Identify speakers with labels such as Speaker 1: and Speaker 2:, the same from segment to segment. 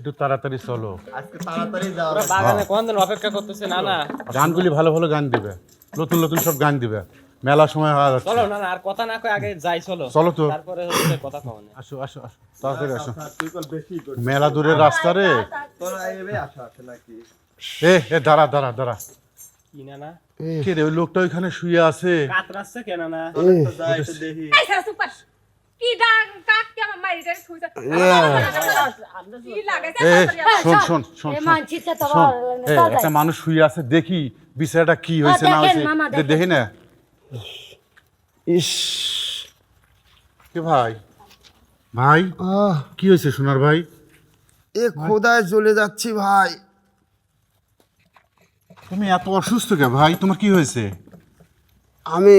Speaker 1: একটু তাড়াতাড়ি চলো।
Speaker 2: আজকে তাড়াতাড়ি যাওয়া
Speaker 3: ওরা বাগানে কোন দিন অপেক্ষা করতেছে না না।
Speaker 1: গানগুলি ভালো ভালো গান দিবে। নতুন নতুন সব গান দিবে। মেলা সময় হয়ে যাচ্ছে।
Speaker 3: চলো না না আর কথা না কই আগে যাই চলো।
Speaker 1: চলো তো।
Speaker 3: তারপরে হচ্ছে কথা কও না
Speaker 1: আসো আসো আসো। তাড়াতাড়ি আসো।
Speaker 2: তুই কল বেশি করছিস।
Speaker 1: মেলা দূরের রাস্তা রে।
Speaker 2: তোরা এবে আসো আসে নাকি?
Speaker 1: এ এ দাঁড়া দাঁড়া দাঁড়া।
Speaker 3: কি না না?
Speaker 1: কে রে ওই লোকটা ওইখানে শুয়ে আছে?
Speaker 3: কাতরাচ্ছে কেন না
Speaker 2: তো যা একটু দেখি।
Speaker 4: এই সুপার কি ডাক?
Speaker 1: শোন শোন শোন শোন। একটা মানুষ শুয়ে আছে দেখি বিষয়টা কি হয়েছে না হয়েছে। দেখি না।
Speaker 2: ইস।
Speaker 1: কে ভাই? ভাই
Speaker 2: আহ।
Speaker 1: কি হয়েছে সোনার ভাই?
Speaker 2: এ খোদায় চলে যাচ্ছি ভাই।
Speaker 1: তুমি এত অসুস্থ কে ভাই? তোমার কি হয়েছে?
Speaker 2: আমি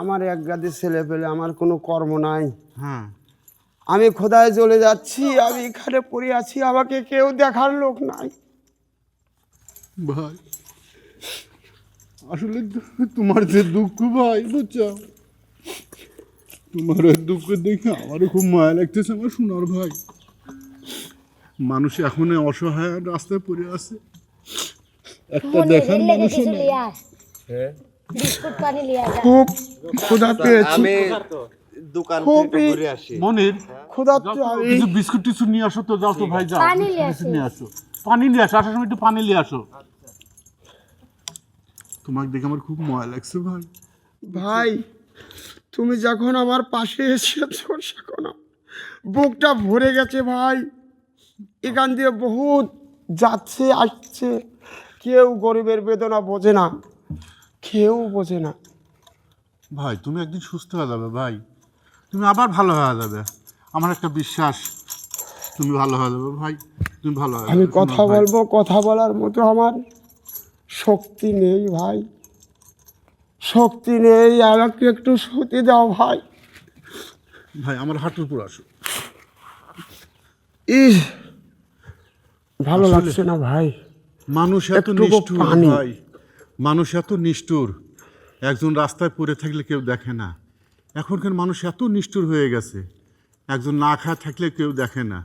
Speaker 2: আমার এক গাদি ছেলে পেলে আমার কোনো কর্ম নাই।
Speaker 1: হ্যাঁ।
Speaker 2: আমি খোদায় চলে যাচ্ছি আমি এখানে পড়ে আছি আমাকে কেউ দেখার লোক নাই।
Speaker 1: ভাই আসলে তোমার যে দুঃখ ভাই বুঝছ তোমার ওই দুঃখ দেখে আমারও খুব মায়া লাগতেছে আমার সোনার ভাই। মানুষ এখন অসহায় রাস্তায় পড়ে আছে। একটা দেখার মানুষ
Speaker 5: আস
Speaker 2: খুব ক্ষুধা পেয়েছি।
Speaker 6: আমি দোকান থেকে ঘুরে আসি।
Speaker 1: মনির
Speaker 2: ক্ষুধা তো
Speaker 1: তো,
Speaker 2: আমি।
Speaker 1: কিছু বিস্কুট টিস্কুট নিয়ে আসো তো যাও তো ভাই যাও।
Speaker 5: পানি নিয়ে আসি।
Speaker 1: নিয়ে আসো। পানি নিয়ে আসো আসার সময় একটু পানি নিয়ে আসো। তোমাকে দেখে আমার খুব ময়া লাগছে ভাই।
Speaker 2: ভাই তুমি যখন আমার পাশে এসেছ সেখন বুকটা ভরে গেছে ভাই। এখান দিয়ে বহুত যাচ্ছে আসছে। কেউ গরিবের বেদনা বোঝে না কেউ বোঝে না।
Speaker 1: ভাই তুমি একদিন সুস্থ হয়ে যাবে ভাই। তুমি আবার ভালো হয়ে যাবে। আমার একটা বিশ্বাস তুমি ভালো হয়ে যাবে ভাই তুমি ভালো হয়ে
Speaker 2: আমি কথা বলব কথা বলার মতো আমার শক্তি নেই ভাই। শক্তি নেই আমাকে একটু সতী দাও ভাই।
Speaker 1: ভাই আমার হাঁটুর উপর আসো।
Speaker 2: ইস ভালো লাগছে না ভাই।
Speaker 1: মানুষ এত নিষ্ঠুর ভাই। মানুষ এত নিষ্ঠুর। একজন রাস্তায় পড়ে থাকলে কেউ দেখে না। এখনকার মানুষ এত নিষ্ঠুর হয়ে গেছে। একজন না খায় থাকলে কেউ দেখে না।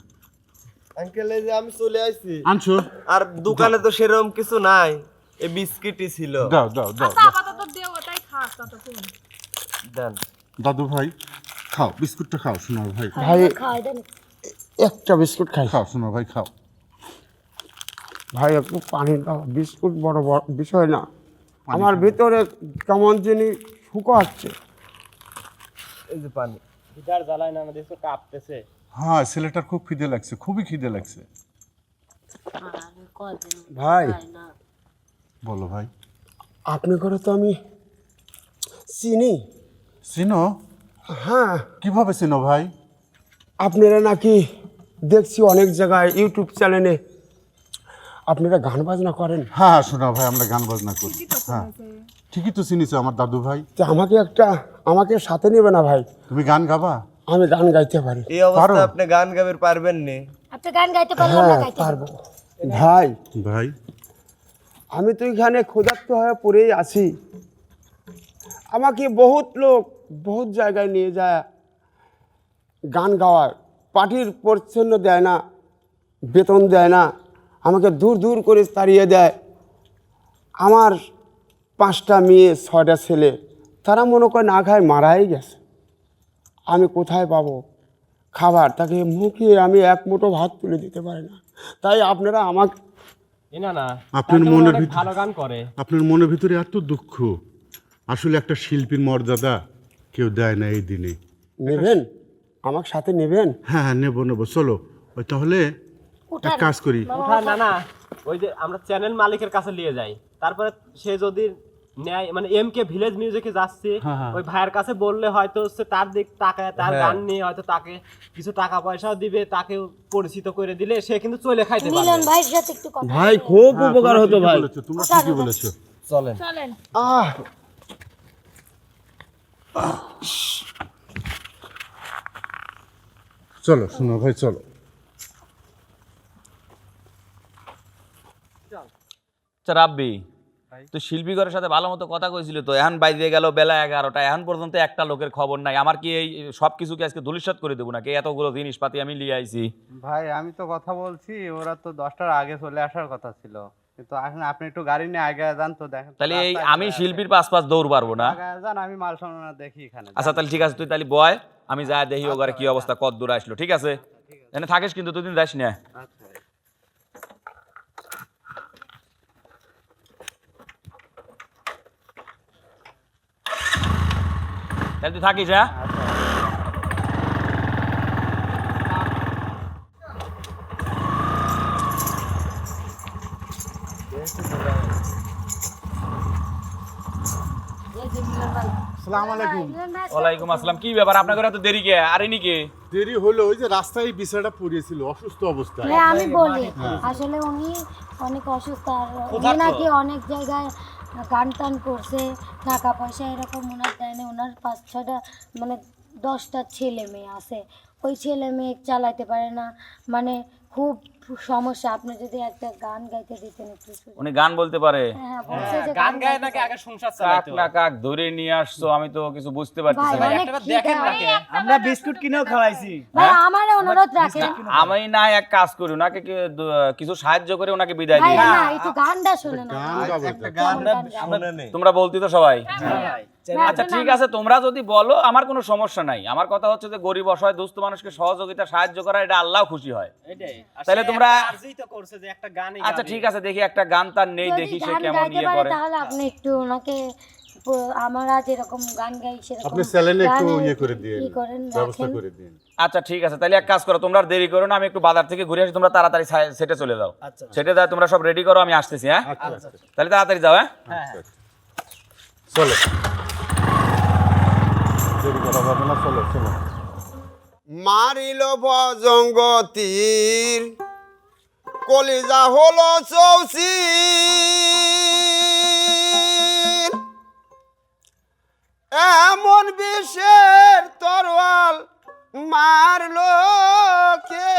Speaker 6: আঙ্কেল এই যে আমি চলে আসছি
Speaker 1: আনছো?
Speaker 6: আর দোকানে তো সেরকম কিছু নাই। এই বিস্কিটই ছিল।
Speaker 1: দাও দাও দাও
Speaker 4: আচ্ছা আপাতত দেও ওটাই খাস ততক্ষণ
Speaker 6: দেন।
Speaker 1: দাদু ভাই খাও বিস্কুটটা খাও সোনার ভাই।
Speaker 2: ভাই একটা বিস্কুট খাই।
Speaker 1: খাও সোনার ভাই খাও।
Speaker 2: ভাই একটু পানি দাও বিস্কুট বড় বড় বিষয় না। আমার ভিতরে কেমন যিনি শুকাচ্ছে।
Speaker 6: এই যে পানি।
Speaker 3: গিটার জ্বালায় না দেখছ কাঁপতেছে।
Speaker 1: হ্যাঁ ছেলেটার খুব খিদে লাগছে খুবই খিদে লাগছে।
Speaker 2: ভাই।
Speaker 1: বলো ভাই।
Speaker 2: আপনি করে তো আমি চিনি।
Speaker 1: চিনো?
Speaker 2: হ্যাঁ।
Speaker 1: কীভাবে চিনো ভাই?
Speaker 2: আপনারা নাকি দেখছি অনেক জায়গায় ইউটিউব চ্যানেলে আপনারা গান বাজনা করেন।
Speaker 1: হ্যাঁ হ্যাঁ শোনা ভাই আমরা গান বাজনা করি। হ্যাঁ। ঠিকই তো চিনিছো আমার দাদু ভাই।
Speaker 2: তো আমাকে একটা আমাকে সাথে নেবে না ভাই?
Speaker 1: তুমি গান গাবা?
Speaker 2: আমি গান গাইতে পারি।
Speaker 6: এই অবস্থায় আপনি গান গাবের পারবেন নি।
Speaker 5: আপনি গান গাইতে পারলে
Speaker 2: হ্যাঁ
Speaker 5: আমরা গাইতে
Speaker 2: পারব। ভাই
Speaker 1: ভাই।
Speaker 2: আমি তো এখানে ক্ষুধার্ত হয়ে পড়েই আছি। আমাকে বহুত লোক বহুত জায়গায় নিয়ে যায়। গান গাওয়ার পার্টির পরিচ্ছন্ন দেয় না বেতন দেয় না আমাকে দূর দূর করে তাড়িয়ে দেয়। আমার পাঁচটা মেয়ে ছয়টা ছেলে তারা মনে করে না খায় মারাই গেছে। আমি কোথায় পাবো? খাবার তাকে মুখে আমি এক মুঠো ভাত তুলে দিতে পারি না। তাই আপনারা আমাকে
Speaker 3: না না।
Speaker 1: আপনার মনের ভিতর-
Speaker 3: ভালো গান করে।
Speaker 1: আপনার মনের ভিতরে এত দুঃখ। আসলে একটা শিল্পীর মর্যাদা কেউ দেয় না এই দিনে।
Speaker 2: নেবেন? আমার সাথে নেবেন?
Speaker 1: হ্যাঁ হ্যাঁ নেব নেব। চলো ওই তাহলে এক কাজ করি।
Speaker 3: না না। ওই যে আমরা চ্যানেল মালিকের কাছে নিয়ে যাই। তারপরে সে যদি নেয় মানে এম কে ভিলেজ মিউজিকে যাচ্ছে।
Speaker 1: হ্যাঁ, হ্যাঁ।
Speaker 3: ওই ভাইয়ের কাছে বললে হয়তো হচ্ছে তার দিক তাকায় তার গান নিয়ে হয়তো তাকে কিছু টাকা পয়সাও দিবে তাকে পরিচিত করে দিলে সে কিন্তু চলে খাইতে পারবে।
Speaker 5: মিলন ভাইয়ের সাথে একটু কথা
Speaker 2: ভাই খুব
Speaker 1: হ্যাঁ,
Speaker 2: উপকার হতো ভাই।
Speaker 1: তোমরা ঠিকই বলেছ।
Speaker 6: চলেন।
Speaker 4: চলেন।
Speaker 2: আহ!
Speaker 1: চলো শোনো ভাই চলো।
Speaker 7: আচ্ছা রাব্বি তো শিল্পী ঘরের সাথে ভালো মতো কথা কইছিল তো এখন বাইরে গেল বেলা এগারোটা এখন পর্যন্ত একটা লোকের খবর নাই। আমার কি এই সব কিছু কি আজকে ধুলিসাত করে দেবো নাকি? এতগুলো জিনিসপাতি আমি লিয়ে আইছি।
Speaker 8: ভাই আমি তো কথা বলছি ওরা তো দশটার আগে চলে আসার কথা ছিল। কিন্তু এখন আপনি একটু গাড়ি নিয়ে আগে যান তো দেখেন
Speaker 7: তাহলে এই আমি শিল্পীর পাশ পাশ দৌড় পারব না?
Speaker 8: যান আমি মাল সামনে দেখি এখানে।
Speaker 7: আচ্ছা তাহলে ঠিক আছে তুই তাহলে বয় আমি যা দেখি ও ঘরে কি অবস্থা কত দূর আসলো ঠিক আছে? এনে থাকিস কিন্তু তুই দিন যাস না।
Speaker 8: আচ্ছা
Speaker 7: তাহলে তুই থাকিস হ্যাঁ? ওয়ালাইকুম আসসালাম। কি ব্যাপার? আপনার এত দেরি কে? আরে নি কে?
Speaker 1: দেরি হলো ওই যে রাস্তায় এই বিষয়টা পড়িয়েছিল অসুস্থ অবস্থায়।
Speaker 5: হ্যাঁ আমি বলি আসলে উনি অনেক অসুস্থ আর নাকি অনেক জায়গায় গান টান করছে টাকা পয়সা এরকম ওনার দেয় না ওনার পাঁচ ছটা মানে দশটা ছেলে মেয়ে আছে। ওই ছেলে মেয়ে চালাইতে পারে না। মানে খুব সমস্যা। আপনি যদি একটা গান গাইতে দিতেন একটু
Speaker 7: উনি গান বলতে পারে।
Speaker 5: হ্যাঁ বলছে যে
Speaker 3: গান গায় নাকি আগে সংসার
Speaker 7: কাক না কাক ধরে নিয়ে আসছো আমি তো কিছু বুঝতে পারতেছি না।
Speaker 3: একটা দেখেন নাকি?
Speaker 6: আমরা বিস্কুট কিনেও খাওয়াইছি।
Speaker 5: ভাই অনুরোধ রাখেন।
Speaker 7: আমি না এক কাজ করি ওনাকে কিছু সাহায্য করে ওনাকে বিদায় দিই।
Speaker 5: না একটু গানটা শুনে না।
Speaker 1: গান
Speaker 7: তোমরা বলতি তো সবাই।
Speaker 5: হ্যাঁ,
Speaker 7: আচ্ছা ঠিক আছে তোমরা যদি বলো আমার কোনো সমস্যা নাই। আমার কথা হচ্ছে যে গরিব অসহায় দুস্থ মানুষকে সহযোগিতা সাহায্য করা এটা আল্লাহ খুশি হয়।
Speaker 3: এটাই।
Speaker 7: তাহলে তোমরা-
Speaker 3: একটা কাজই তো করছে যে একটা গানই
Speaker 7: আচ্ছা ঠিক আছে দেখি একটা গান তার নেই দেখি সে কেমন ইয়ে করে।
Speaker 5: তাহলে আপনি একটু ওনাকে আমরা যেরকম গান গাই সেরকম
Speaker 1: আপনি চ্যানেলে একটু ইয়ে করে দিন ব্যবস্থা করে দিন
Speaker 7: আচ্ছা ঠিক আছে তাহলে এক কাজ করো তোমরা দেরি করো না আমি একটু বাজার থেকে ঘুরে আসি তোমরা তাড়াতাড়ি সেটে চলে যাও।
Speaker 3: আচ্ছা
Speaker 7: সেটে যাও তোমরা সব রেডি করো আমি আসতেছি হ্যাঁ?
Speaker 1: আচ্ছা আচ্ছা।
Speaker 7: তাহলে তাড়াতাড়ি যাও হ্যাঁ?
Speaker 3: হ্যাঁ
Speaker 1: চলো। দেরি করা যাবে না চলো চলো
Speaker 2: মারিল ভজঙ্গ তীর কলিজা হলো চৌসি এমন বিষের তরোয়াল মারলো কে?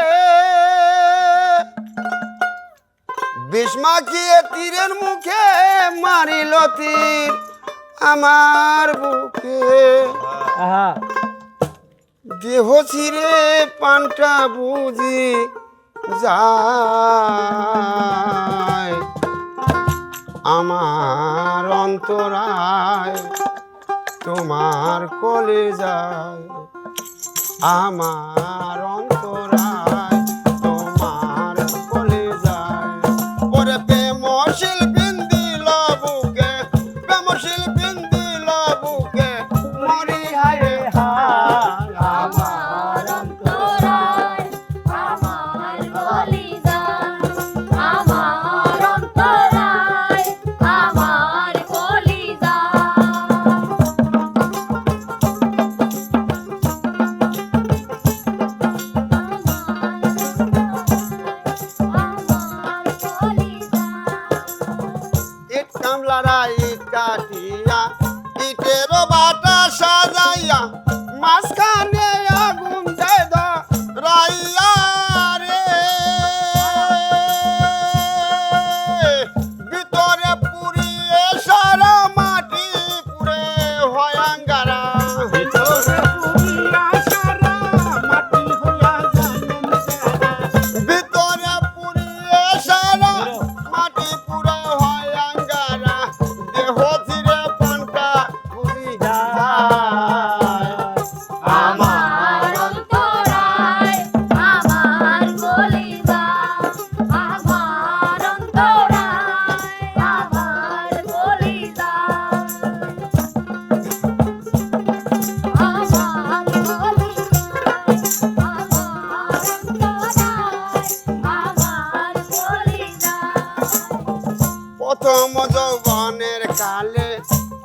Speaker 2: বিষ মাখিয়ে তীরের মুখে মারিল তীর আমার বুকে। দেহ ছিঁড়ে পানটা বুঝি যায়। আমার অন্তরায় তোমার কলে যায় আমার অন্তরায়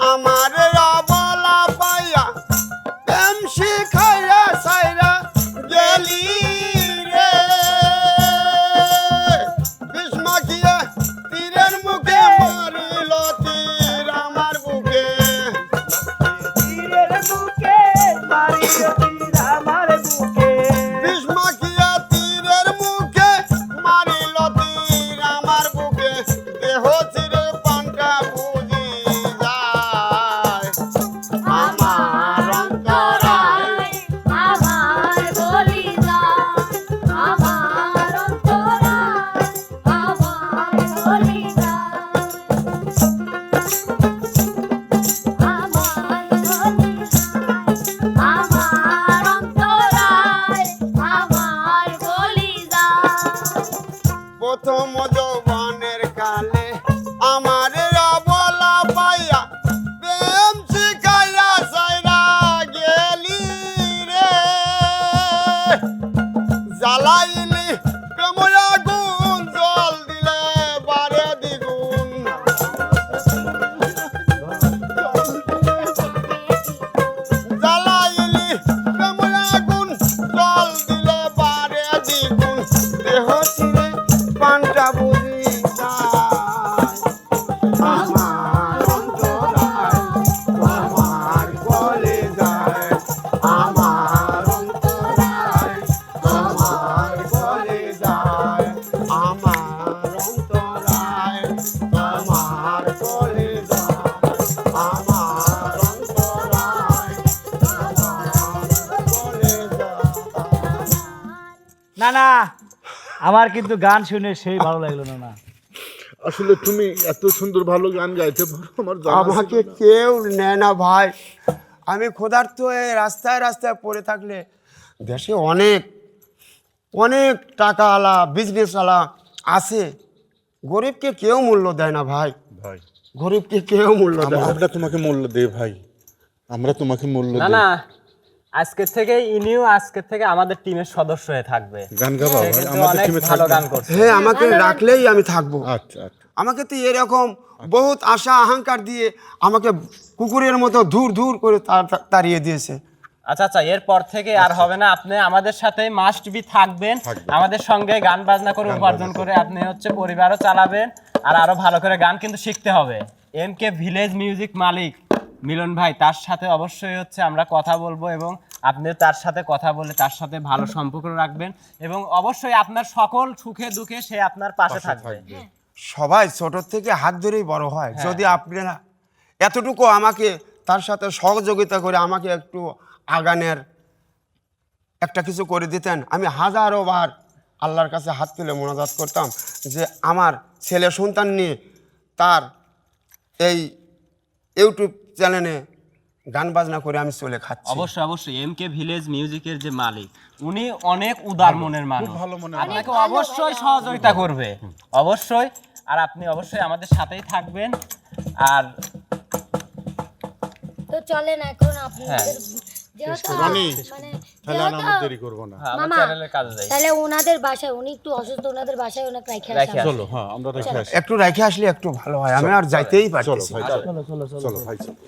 Speaker 5: আমার
Speaker 9: না। আমার কিন্তু গান শুনে সেই ভালো লাগল না না।
Speaker 1: আসলে তুমি এত সুন্দর ভালো গান গাইতে পারো আমার
Speaker 2: আমাকে কেউ নেয় না ভাই। আমি ক্ষুধার্ত হয়ে রাস্তায় রাস্তায় পড়ে থাকলে দেশে অনেক অনেক টাকাওয়ালা বিজনেসওয়ালা আছে। গরিবকে কেউ মূল্য দেয় না ভাই।
Speaker 1: ভাই।
Speaker 2: গরিবকে কেউ মূল্য দেয়
Speaker 1: আমরা তোমাকে মূল্য দেই ভাই। আমরা তোমাকে মূল্য
Speaker 3: না না আজকের থেকে ইনিও আজকের থেকে আমাদের টিমের সদস্য হয়ে থাকবে।
Speaker 1: গান গাবা আমাদের টিমে
Speaker 3: ভালো
Speaker 1: থাকবে।
Speaker 3: গান করছে।
Speaker 2: হ্যাঁ আমাকে রাখলেই আমি থাকব।
Speaker 1: আচ্ছা আচ্ছা।
Speaker 2: আমাকে তো এরকম বহুত আশা অহংকার দিয়ে আমাকে কুকুরের মতো দূর দূর করে তাড়- তাড়িয়ে দিয়েছে।
Speaker 3: আচ্ছা আচ্ছা এরপর থেকে আর হবে না। আপনি আমাদের সাথে মাস্ট বি থাকবেন। আমাদের সঙ্গে গান বাজনা করে উপার্জন করে আপনি হচ্ছে পরিবারও চালাবেন আর আরও ভালো করে গান কিন্তু শিখতে হবে। এম কে ভিলেজ মিউজিক মালিক মিলন ভাই তার সাথে অবশ্যই হচ্ছে আমরা কথা বলব এবং আপনি তার সাথে কথা বলে তার সাথে ভালো সম্পর্ক রাখবেন এবং অবশ্যই আপনার সকল সুখে দুঃখে সে আপনার পাশে থাকবে।
Speaker 2: সবাই ছোট থেকে হাত ধরেই বড় হয়। যদি আপনারা এতটুকু আমাকে তার সাথে সহযোগিতা করে আমাকে একটু আগানের একটা কিছু করে দিতেন আমি হাজারো বার আল্লাহর কাছে হাত তুলে মোনাজাত করতাম যে আমার ছেলে সন্তান নিয়ে তার এই ইউটিউব চ্যানেলে গান বাজনা করে আমি চলে খাচ্ছি।
Speaker 3: অবশ্যই অবশ্যই। এম কে ভিলেজ মিউজিকের যে মালিক উনি অনেক উদার মনের মানুষ।
Speaker 1: ভালো মনের
Speaker 3: আপনাকে অবশ্যই সহযোগিতা করবে। অবশ্যই আর আপনি অবশ্যই আমাদের সাথেই থাকবেন। আর
Speaker 5: তো চলেন এখন আপনাদের
Speaker 1: রানী,
Speaker 5: মানে
Speaker 1: তাহলে আর আমরা দেরি করব না।
Speaker 3: হ্যাঁ, চ্যানেলের কাজে যাই।
Speaker 5: তাহলে ওনাদের বাসায় উনি একটু রেখে
Speaker 3: রেখে
Speaker 1: চলো হ্যাঁ আমরা রেখে আসি।
Speaker 2: একটু রেখে আসলে একটু ভালো হয়। আমি আর যাইতেই
Speaker 1: চলো ভাই
Speaker 2: না।
Speaker 1: চলো চলো ভাই চলো।